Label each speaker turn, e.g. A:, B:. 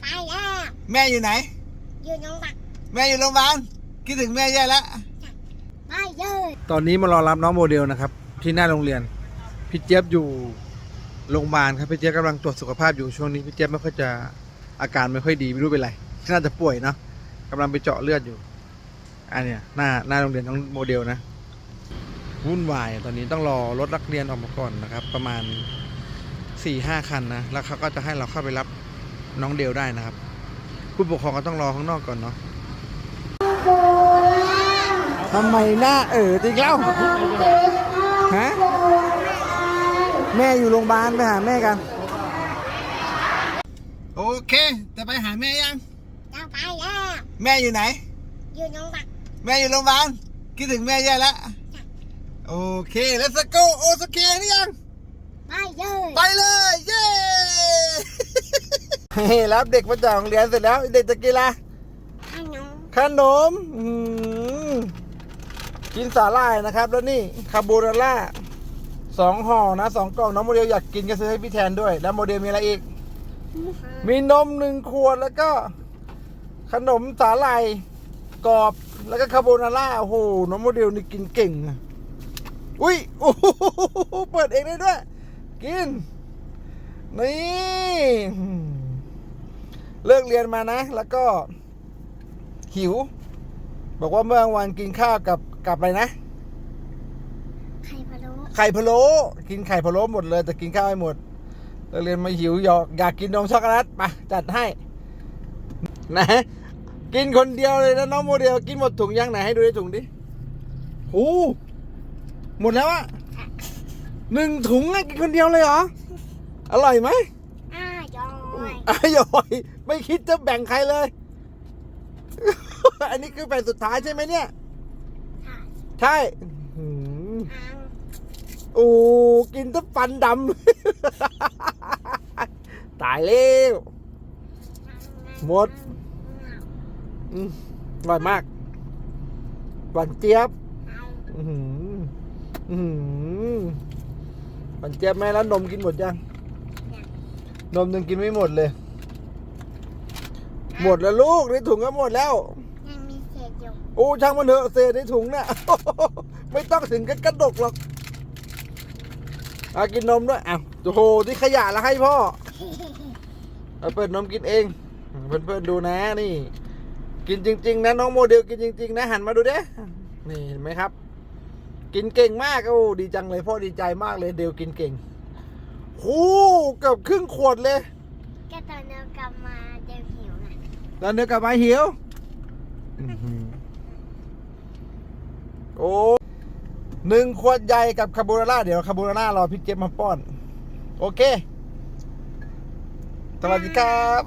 A: ไปแล้ว
B: แม่อยู่ไหน
A: อยู่โรงพยาบาล
B: แม่อยู่โรงพยาบาลคิดถึงแม่แย่แล้ว
A: ไปเลย
B: ตอนนี้มารอรับน้องโมเดลนะครับ ที่หน้าโรงเรียน พี่เจี๊ยบอยู่โรงพยาบาลครับพี่เจี๊ยบกำลังตรวจสุขภาพอยู่ช่วงนี้พี่เจี๊ยบไม่ค่อยจะอาการไม่ค่อยดีไม่รู้เป็นไรน่าจะป่วยเนาะกำลังไปเจาะเลือดอยู่อันเนี้ยหน้าหน้าโรงเรียนน้องโมเดลนะวุ่นวายตอนนี้ต้องรอรถนักเรียนออกมาก่อนนะครับ ประมาณสี่ห้าคันนะแล้วเขาก็จะให้เราเข้าไปรับ น้องเดลได้นะครับ ผู้ปกครองก็ต้องรอข้างนอกก่อนเนาะทำไมหน้าเออจริงเล่าฮะแม่อยู่โรงพยาบาลไปหาแม่กัน โอเค จะไปหาแม่ยัง
A: จะไปแล้ว
B: แม่อยู่ไหน
A: อยู่โรงพยาบาล
B: แม่อยู่โรงพยาบาลคิดถึงแม่แย่แล้วโอเค let's go โอสเคหรือยัง
A: ไปเลย
B: ไปเลยเย้เฮ้ รับเด็กมาจากโรงเรียนเสร็จแล้ว เด็กจะกินอะไร
A: ขนม
B: ขนมอื้อหือกินสาหร่ายนะครับ แล้วนี่คาโบนาร่าสองห่อนะสองกล่องน้องโมเดลอยากกินก็ซื้อให้พี่แทนด้วย แล้วโมเดลมีอะไรอีก มีนมหนึ่งขวดแล้วก็ ขนมสาหร่ายกรอบแล้วก็คาโบนาร่าโอ้โหน้องโมเดลนี่กินเก่งอะอุ้ยโอ้โหเปิดเองได้ด้วย กิน นี่ เลิกเรียนมานะ แล้วก็หิว บอกว่าเมื่อวันกินข้าวกับกับอะไรนะ
A: ไข่พะโล้
B: ไข่พะโล้กินไข่พะโล้หมดเลย แต่กินข้าวไม่หมดเลิกเรียนมาหิวอยากอยากกินนมช็อกโกแลตไปจัดให้ นะ กินคนเดียวเลยนะน้องโมเดลกินหมดถุงยังไหนให้ดูในถุงดิโอ้หมดแล้วอะหนึ่งถุงอะกินคนเดียวเลยเหรอ อร่อยไหม
A: อ้ายอย
B: อร่อยไม่คิดจะแบ่งใครเลย อันนี้คือแผ่นสุดท้ายใช่ไหมเนี่ย
A: ค่ะ
B: ใช่อื้อหือ
A: อ้าง
B: โอ้กินแตั้ฟันดำ ตายแล้วหมดอืมอร่อยมาก หวานเจี๊ยบอือหืออื้อหือหวานเจี๊ยบแม่แล้วนมกินหมดยัง นมยังกินไม่หมดเลย หมดแล้วลูกในถุงก็หมดแล้ว
A: ยังมีเศษอยู่
B: โอ้ช่างมันเถอะเศษในถุงน่ะ ไม่ต้องถึงกับกระดกหรอกอากินนมด้วยอ้าวโอ้โหที่ขยะแล้วให้พ่อเอาเปิดนมกินเองเพื่อนๆดูนะนี่ กินจริง ๆ นะน้องโมเดลกินจริง ๆ นะหันมาดูเด้นี่เห็นไหมครับ กินเก่งมากโอ้ดีจังเลยพ่อดีใจมากเลยเดลกินเก่ง โอ้เกือบครึ่งขวดเลย
A: ก็ตอนเรากลับมาเดี๋ยวหิวนะ
B: แล้วเนื้อกลับมาหิวโอ้หนึ่งขวดใหญ่กับคาโบนาร่าเดี๋ยวคาโบนาร่ารอพี่เจ็บมาป้อน โอเค สวัสดีครับ